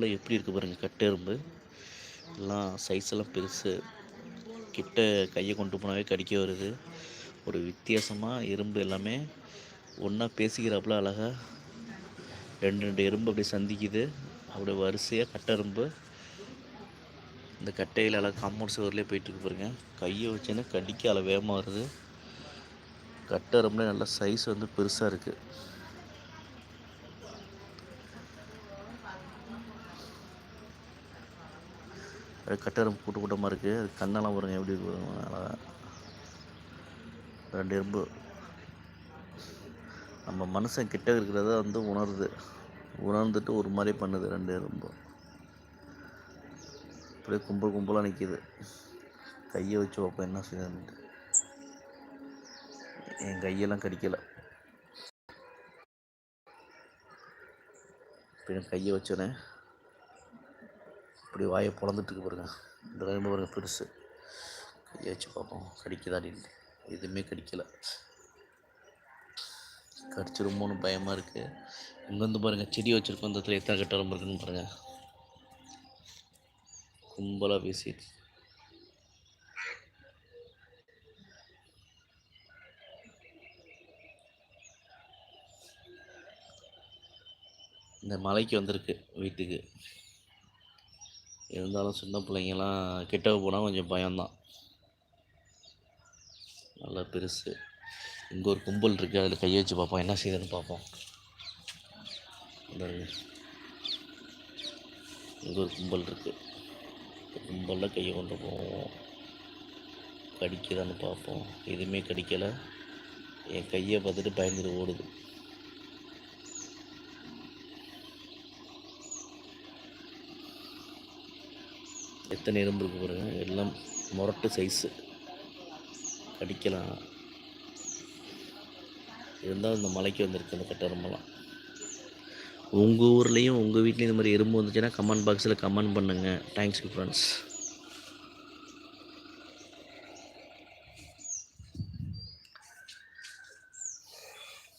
கலரில் எப்படி இருக்குது பாருங்கள் கட்டெரும்பு எல்லாம் சைஸ் எல்லாம் பெருசு. கிட்ட கையை கொண்டு போனாவே கடிக்க வருது. ஒரு வித்தியாசமாக எறும்பு எல்லாமே ஒன்றா பேசிக்கிறாப்புல அழகாக ரெண்டு ரெண்டு எறும்பு அப்படி சந்திக்குது. அப்படியே வரிசையாக கட்டெரும்பு இந்த கட்டையில் அழகாக காம்பவுண்ட் சுவர்லேயே போயிட்டுருக்கு பாருங்க. கையை வச்சுன்னா கடிக்க அளவு வேகமாக வருது. கட்டை நல்லா நல்ல சைஸ் வந்து பெருசாக இருக்குது அது கட்டெரும்பு கூட்டு கூட்டமாக இருக்குது அது கண்ணெல்லாம் வருங்க எப்படி இருக்கு ரெண்டு எறும்பு. நம்ம மனுஷன் கிட்ட இருக்கிறத வந்து உணருது. உணர்ந்துட்டு ஒரு மாதிரி பண்ணுது ரெண்டு எறும்பு. அப்படியே கும்பல் கும்பலாக நிற்கிது கையை வச்சு பார்ப்போம் என்ன செய்யுதுன்ட்டு என் கையெல்லாம் கடிக்கலை. இப்போ என் கையை வச்சுனேன் இப்படி வாயை பிறந்துட்டுக்கு பாருங்கள் பாருங்க. இந்த கரும்பு பாருங்க பெருசு. கையை வச்சு பார்ப்போம். கடிக்குதாடின்னு எதுவுமே கடிக்கலை. கடிச்சிருமோன்னு பயமாக இருக்குது இங்கே வந்து பாருங்கள் செடி வச்சுருக்கோம். இந்த இடத்துல எத்தனை கட்ட எறும்பு இருக்குன்னு பாருங்கள் கும்பலாக பேசிட்டு. இந்த மலைக்கு வந்திருக்கு வீட்டுக்கு. இருந்தாலும் சின்ன பிள்ளைங்கள்லாம் கிட்ட போனால் கொஞ்சம் பயம்தான். நல்லா பெருசு. இங்கே ஒரு கும்பல் இருக்குது அதில் கையை வச்சு பார்ப்போம். என்ன செய்யுதுன்னு பார்ப்போம். இங்கே ஒரு கும்பல் இருக்குது கும்பலில் கையை கொண்டு போவோம். கடிக்குதான்னு பார்ப்போம். எதுவுமே கடிக்கலை. என் கையை பார்த்துட்டு பயந்துட்டு ஓடுது. எத்தனை எறும்பு இருக்குது பாருங்கள் எல்லாம் முரட்டு சைஸு கடிக்கலாம் இருந்தாலும் இந்த மலைக்கு வந்திருக்கு இந்த கட்டெரும்பெல்லாம் உங்கள் ஊர்லேயும் உங்கள் வீட்லேயும் இந்த மாதிரி எறும்பு வந்துச்சுன்னா கமெண்ட் பாக்ஸில் கமெண்ட் பண்ணுங்கள் தேங்க்ஸ் ஃப்ரெண்ட்ஸ்